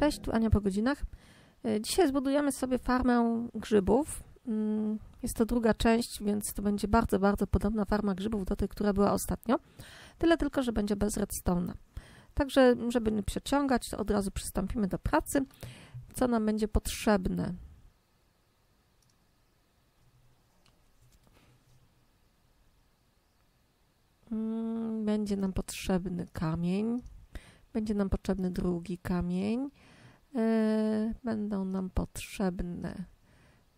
Cześć, tu Ania po godzinach. E, Dzisiaj zbudujemy sobie farmę grzybów. Mm, Jest to druga część, więc to będzie bardzo, bardzo podobna farma grzybów do tej, która była ostatnio. Tyle tylko, że będzie bez redstone'a. Także, żeby nie przeciągać, to od razu przystąpimy do pracy. Co nam będzie potrzebne? Mm, Będzie nam potrzebny kamień. Będzie nam potrzebny drugi kamień. E, Będą nam potrzebne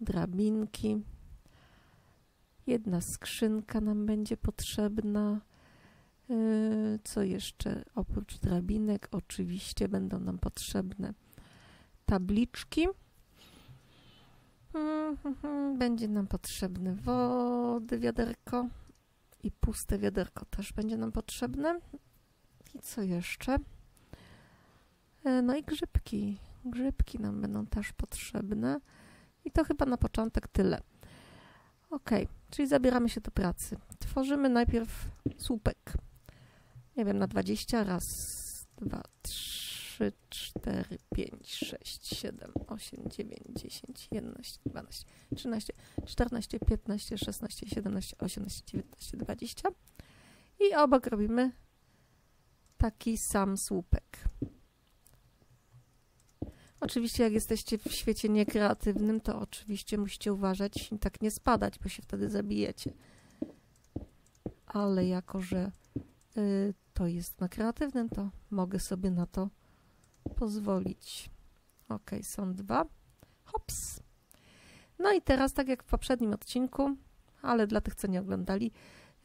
drabinki. Jedna skrzynka nam będzie potrzebna. E, Co jeszcze? Oprócz drabinek, oczywiście będą nam potrzebne tabliczki. Mhm, Będzie nam potrzebne wody, wiaderko i puste wiaderko też będzie nam potrzebne. I co jeszcze? E, No i grzybki. Grzybki nam będą też potrzebne. I to chyba na początek tyle. Ok, czyli zabieramy się do pracy. Tworzymy najpierw słupek. Nie wiem, na 20 raz, 2, 3, 4, 5, 6, 7, 8, 9, 10, 11, 12, 13, 14, 15, 16, 17, 18, 19, 20. I obok robimy taki sam słupek. Oczywiście, jak jesteście w świecie niekreatywnym, to oczywiście musicie uważać i tak nie spadać, bo się wtedy zabijecie. Ale jako, że y, to jest na kreatywnym, to mogę sobie na to pozwolić. Ok, są dwa. Hops. No i teraz, tak jak w poprzednim odcinku, ale dla tych, co nie oglądali,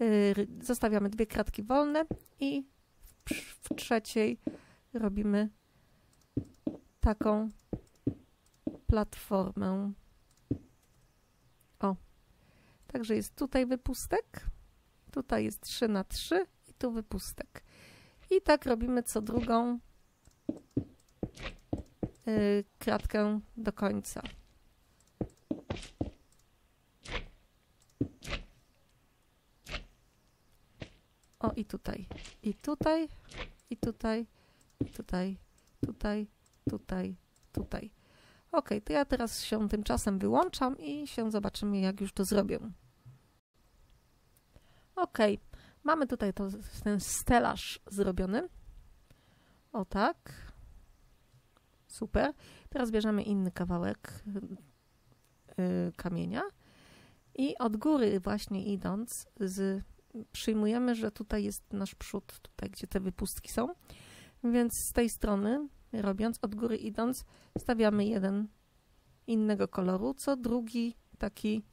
y, zostawiamy dwie kratki wolne i w, w trzeciej robimy taką platformę. O, także jest tutaj wypustek, tutaj jest 3 na 3 i tu wypustek. I tak robimy co drugą yy, kratkę do końca. O, i tutaj, i tutaj, i tutaj, i tutaj, tutaj, tutaj, tutaj. Ok, to ja teraz się tymczasem wyłączam i się zobaczymy, jak już to zrobię. Ok, mamy tutaj to, ten stelaż zrobiony. O tak. Super. Teraz bierzemy inny kawałek yy, kamienia i od góry właśnie idąc z, przyjmujemy, że tutaj jest nasz przód, tutaj gdzie te wypustki są. Więc z tej strony robiąc, od góry idąc, stawiamy jeden innego koloru, co drugi taki,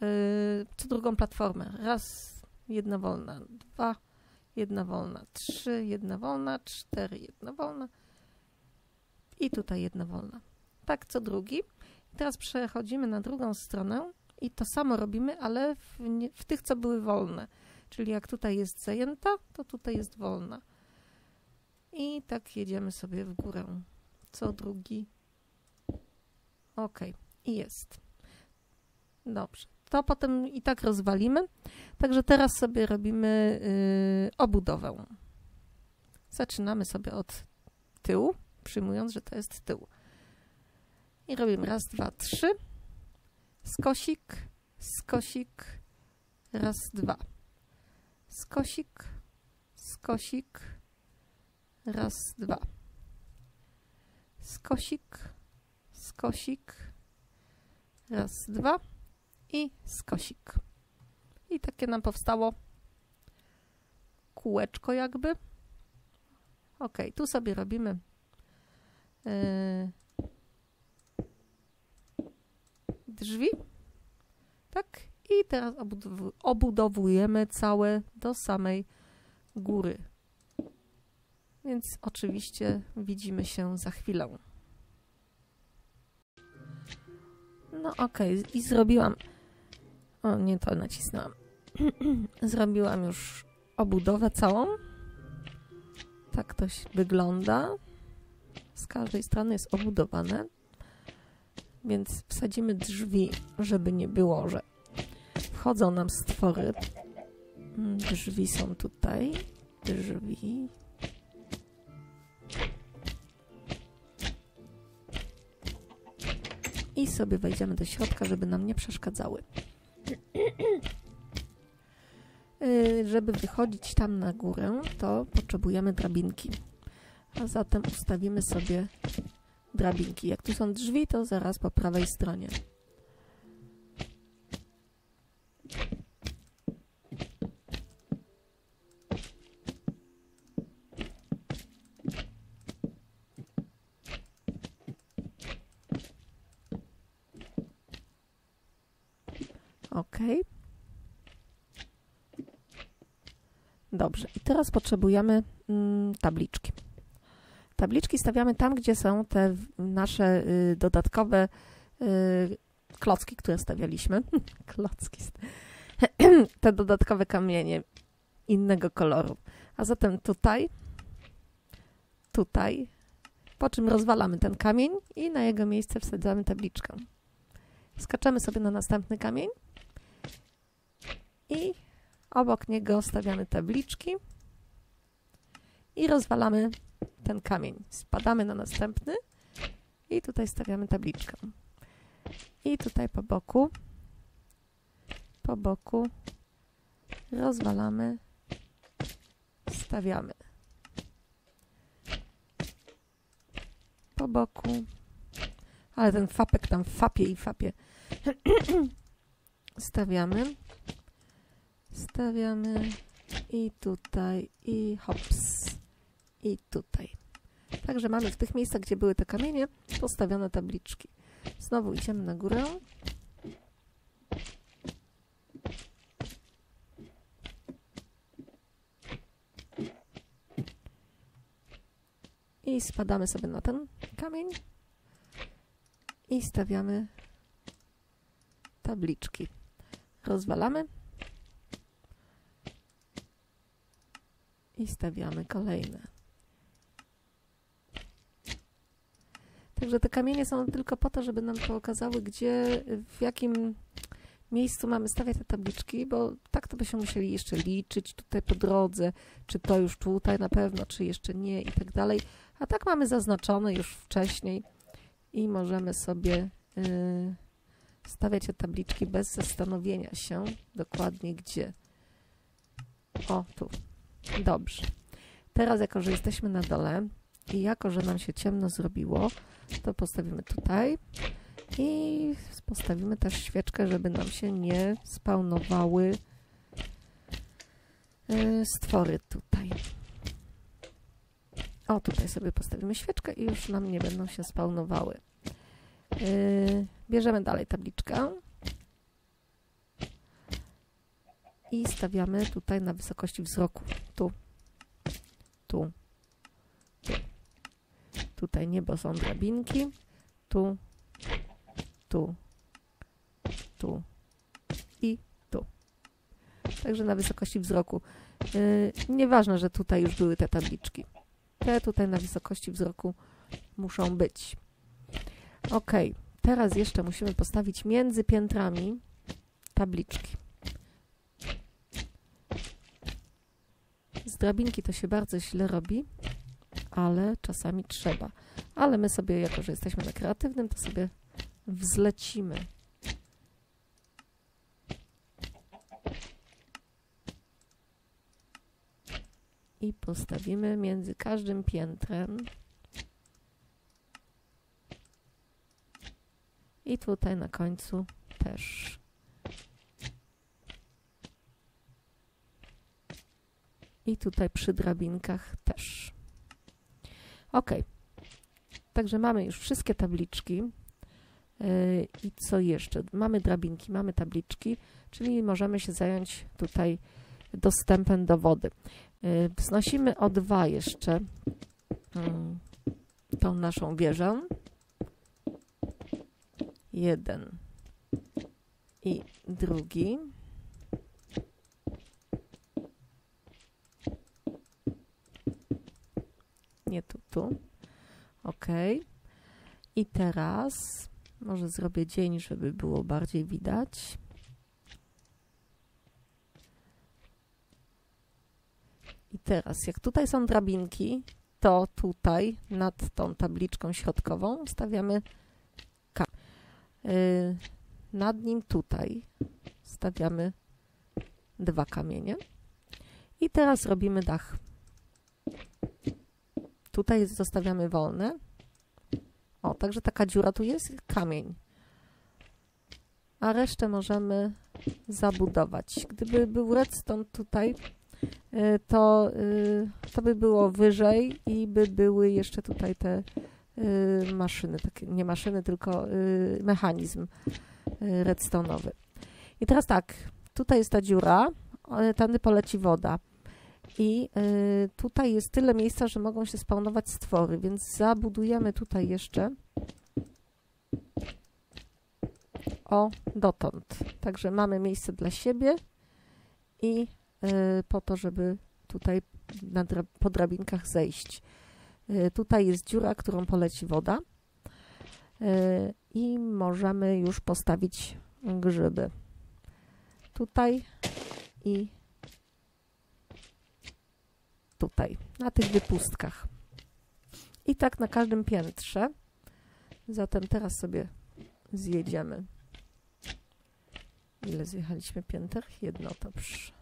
yy, co drugą platformę. Raz, jedna wolna, dwa, jedna wolna, trzy, jedna wolna, cztery, jedna wolna i tutaj jedna wolna. Tak co drugi. I teraz przechodzimy na drugą stronę i to samo robimy, ale w, w tych, co były wolne. Czyli jak tutaj jest zajęta, to tutaj jest wolna. I tak jedziemy sobie w górę. Co drugi. Ok, i jest. Dobrze. To potem i tak rozwalimy. Także teraz sobie robimy yy, obudowę. Zaczynamy sobie od tyłu, przyjmując, że to jest tył. I robimy raz, dwa, trzy. Skosik, skosik, raz, dwa. Skosik, skosik, Raz, dwa. Skosik, skosik. Raz, dwa. I skosik. I takie nam powstało kółeczko jakby. Ok, tu sobie robimy yy, drzwi. Tak. I teraz obudow obudowujemy całe do samej góry. Więc oczywiście widzimy się za chwilę. No okej, okay. i zrobiłam... O, nie to nacisnęłam. zrobiłam już obudowę całą. Tak to wygląda. Z każdej strony jest obudowane. Więc wsadzimy drzwi, żeby nie było, że wchodzą nam stwory. Drzwi są tutaj. Drzwi. Sobie wejdziemy do środka, żeby nam nie przeszkadzały. Y, żeby wychodzić tam na górę, to potrzebujemy drabinki. A zatem ustawimy sobie drabinki. Jak tu są drzwi, to zaraz po prawej stronie. OK. Dobrze. I teraz potrzebujemy mm, tabliczki. Tabliczki stawiamy tam, gdzie są te nasze y, dodatkowe y, klocki, które stawialiśmy. klocki. te dodatkowe kamienie innego koloru. A zatem tutaj, tutaj, po czym rozwalamy ten kamień i na jego miejsce wsadzamy tabliczkę. Skaczemy sobie na następny kamień i obok niego stawiamy tabliczki i rozwalamy ten kamień. Spadamy na następny i tutaj stawiamy tabliczkę. I tutaj po boku, po boku rozwalamy, stawiamy. Po boku, ale ten fapek tam fapie i fapie. stawiamy, stawiamy i tutaj, i hops, i tutaj. Także mamy w tych miejscach, gdzie były te kamienie, postawione tabliczki. Znowu idziemy na górę. I spadamy sobie na ten kamień i stawiamy tabliczki. Rozwalamy i stawiamy kolejne. Także te kamienie są tylko po to, żeby nam pokazały, gdzie, w jakim miejscu mamy stawiać te tabliczki, bo tak to byśmy musieli jeszcze liczyć tutaj po drodze, czy to już tutaj na pewno, czy jeszcze nie i tak dalej. A tak mamy zaznaczone już wcześniej i możemy sobie yy, stawiać te tabliczki bez zastanowienia się dokładnie gdzie. O, tu. Dobrze. Teraz, jako że jesteśmy na dole i jako, że nam się ciemno zrobiło, to postawimy tutaj i postawimy też świeczkę, żeby nam się nie spawnowały e, stwory tutaj. O, tutaj sobie postawimy świeczkę i już nam nie będą się spawnowały. E, bierzemy dalej tabliczkę i stawiamy tutaj na wysokości wzroku. Tu, tu, Tutaj niebo są drabinki. Tu, tu, tu i tu. Także na wysokości wzroku. Yy, nieważne, że tutaj już były te tabliczki. Te tutaj na wysokości wzroku muszą być. Ok, teraz jeszcze musimy postawić między piętrami tabliczki. Z drabinki to się bardzo źle robi, ale czasami trzeba. Ale my sobie, jako że jesteśmy na kreatywnym, to sobie wzlecimy. I postawimy między każdym piętrem i tutaj na końcu też. I tutaj przy drabinkach też. Ok. Także mamy już wszystkie tabliczki. Yy, I co jeszcze? Mamy drabinki, mamy tabliczki, czyli możemy się zająć tutaj dostępem do wody. Yy, wznosimy o dwa jeszcze yy, tą naszą wieżę. Jeden i drugi. Nie tu, tu. Ok. I teraz może zrobię dzień, żeby było bardziej widać. I teraz, jak tutaj są drabinki, to tutaj nad tą tabliczką środkową stawiamy K. Y, nad nim tutaj stawiamy dwa kamienie. I teraz robimy dach. Tutaj zostawiamy wolne. O, także taka dziura tu jest, kamień. A resztę możemy zabudować. Gdyby był redstone tutaj, y, to, y, to by było wyżej i by były jeszcze tutaj te y, maszyny, nie maszyny, tylko mechanizm redstone'owy. I teraz tak, tutaj jest ta dziura, tędy poleci woda. I y, tutaj jest tyle miejsca, że mogą się spawnować stwory, więc zabudujemy tutaj jeszcze o dotąd. Także mamy miejsce dla siebie i y, po to, żeby tutaj na po drabinkach zejść. Y, tutaj jest dziura, którą poleci woda i możemy już postawić grzyby. Tutaj i tutaj, na tych wypustkach. I tak na każdym piętrze. Zatem teraz sobie zjedziemy. Ile zjechaliśmy pięter? Jedno, dobrze.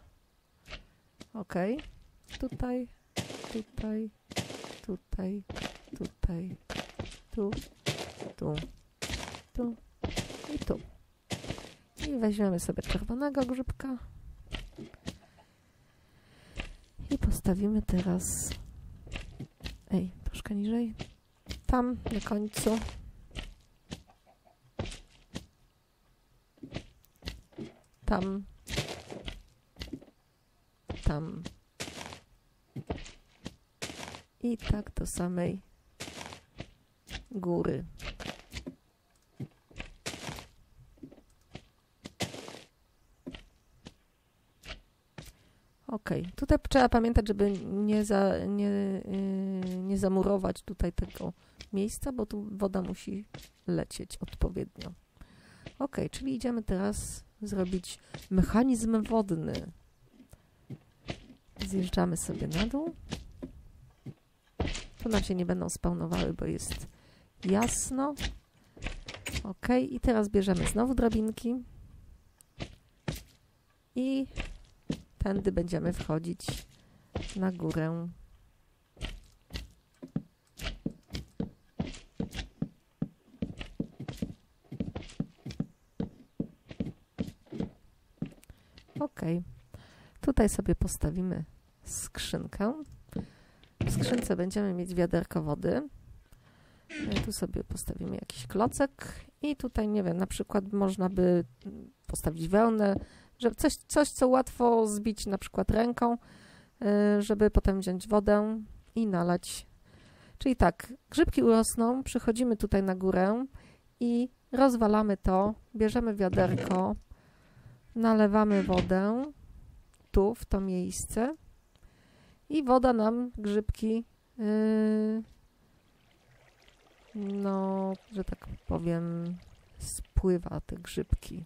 Ok. Tutaj, tutaj, tutaj, tutaj, tu, tu, tu i tu. I weźmiemy sobie czerwonego grzybka. I postawimy teraz... Ej, troszkę niżej. Tam, na końcu. Tam. Tam. I tak do samej góry. Ok, tutaj trzeba pamiętać, żeby nie, za, nie, yy, nie zamurować tutaj tego miejsca, bo tu woda musi lecieć odpowiednio. Ok, czyli idziemy teraz zrobić mechanizm wodny. Zjeżdżamy sobie na dół. Tu nam się nie będą spawnowały, bo jest jasno. Ok, i teraz bierzemy znowu drabinki i Tędy będziemy wchodzić na górę. Ok. Tutaj sobie postawimy skrzynkę. W skrzynce będziemy mieć wiaderko wody. E, tu sobie postawimy jakiś klocek i tutaj, nie wiem, na przykład można by postawić wełnę, żeby coś, coś, co łatwo zbić na przykład ręką, y, żeby potem wziąć wodę i nalać. Czyli tak, grzybki urosną, przychodzimy tutaj na górę i rozwalamy to, bierzemy wiaderko, nalewamy wodę tu, w to miejsce i woda nam grzybki yy, no, że tak powiem, spływa te grzybki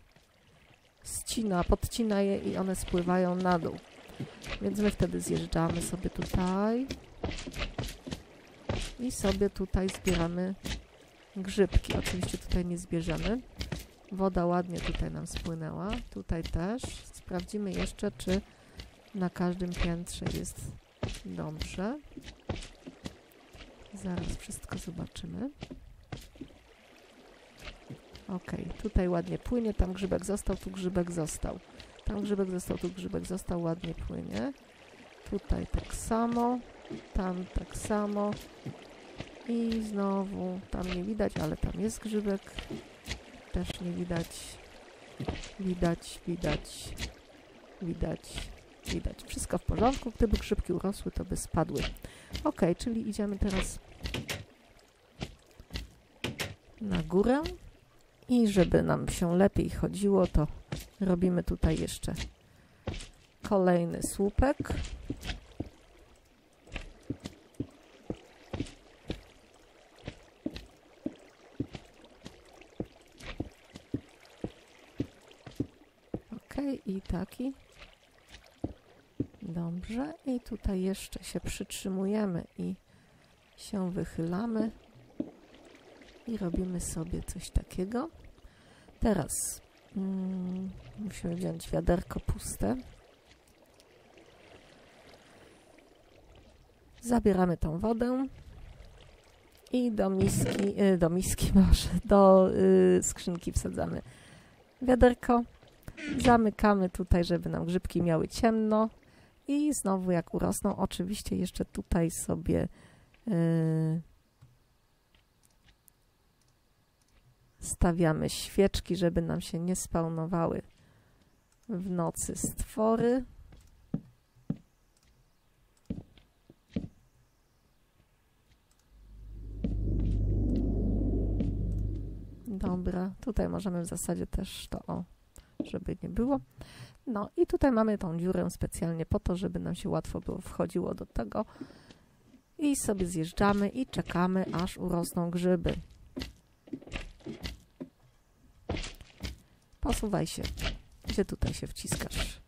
ścina, podcina je i one spływają na dół. Więc my wtedy zjeżdżamy sobie tutaj i sobie tutaj zbieramy grzybki. Oczywiście tutaj nie zbierzemy. Woda ładnie tutaj nam spłynęła. Tutaj też. Sprawdzimy jeszcze, czy na każdym piętrze jest dobrze. Zaraz wszystko zobaczymy. Ok, tutaj ładnie płynie, tam grzybek został, tu grzybek został. Tam grzybek został, tu grzybek został, ładnie płynie. Tutaj tak samo, tam tak samo. I znowu, tam nie widać, ale tam jest grzybek. Też nie widać. Widać, widać, widać, widać. Wszystko w porządku. Gdyby grzybki urosły, to by spadły. Ok, czyli idziemy teraz na górę. I żeby nam się lepiej chodziło, to robimy tutaj jeszcze kolejny słupek. Ok, i taki. Dobrze, i tutaj jeszcze się przytrzymujemy i się wychylamy i robimy sobie coś takiego. Teraz mm, musimy wziąć wiaderko puste. Zabieramy tą wodę i do miski, y, do miski może, do y, skrzynki wsadzamy wiaderko. Zamykamy tutaj, żeby nam grzybki miały ciemno. I znowu jak urosną, oczywiście jeszcze tutaj sobie yy, stawiamy świeczki, żeby nam się nie spałnowały w nocy stwory. Dobra, tutaj możemy w zasadzie też to o, żeby nie było. No i tutaj mamy tą dziurę specjalnie po to, żeby nam się łatwo było wchodziło do tego. I sobie zjeżdżamy i czekamy, aż urosną grzyby. Posuwaj się. Gdzie tutaj się wciskasz?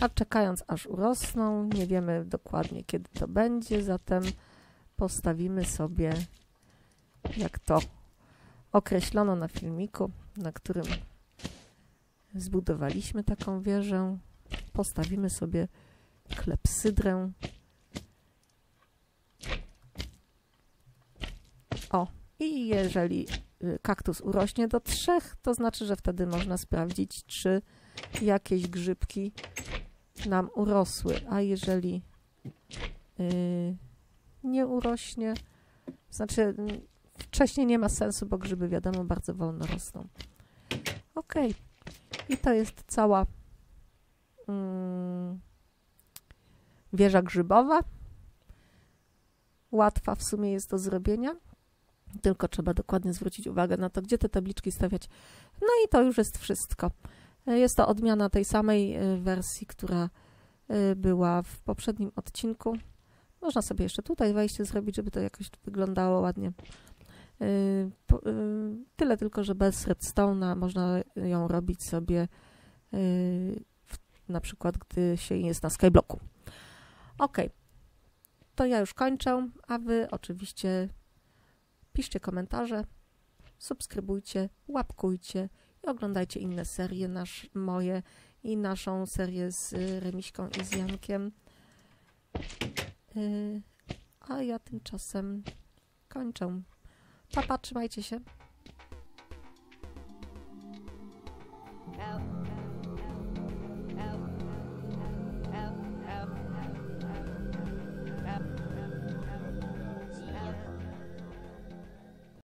A czekając aż urosną, nie wiemy dokładnie kiedy to będzie, zatem postawimy sobie jak to określono na filmiku, na którym zbudowaliśmy taką wieżę. Postawimy sobie klepsydrę. O, i jeżeli kaktus urośnie do trzech, to znaczy, że wtedy można sprawdzić, czy jakieś grzybki nam urosły. A jeżeli yy, nie urośnie, znaczy mm, wcześniej nie ma sensu, bo grzyby wiadomo bardzo wolno rosną. Ok. I to jest cała mm, wieża grzybowa. Łatwa w sumie jest do zrobienia. Tylko trzeba dokładnie zwrócić uwagę na to, gdzie te tabliczki stawiać. No i to już jest wszystko. Jest to odmiana tej samej e, wersji, która e, była w poprzednim odcinku. Można sobie jeszcze tutaj wejście zrobić, żeby to jakoś wyglądało ładnie. E, tyle tylko, że bez redstone'a można ją robić sobie na przykład, gdy się jest na skyblocku. Ok, to ja już kończę, a wy oczywiście piszcie komentarze, subskrybujcie, łapkujcie i oglądajcie inne serie, nasz, moje i naszą serię z Remiśką i z Jankiem. Yy, a ja tymczasem kończę. Papa, trzymajcie się.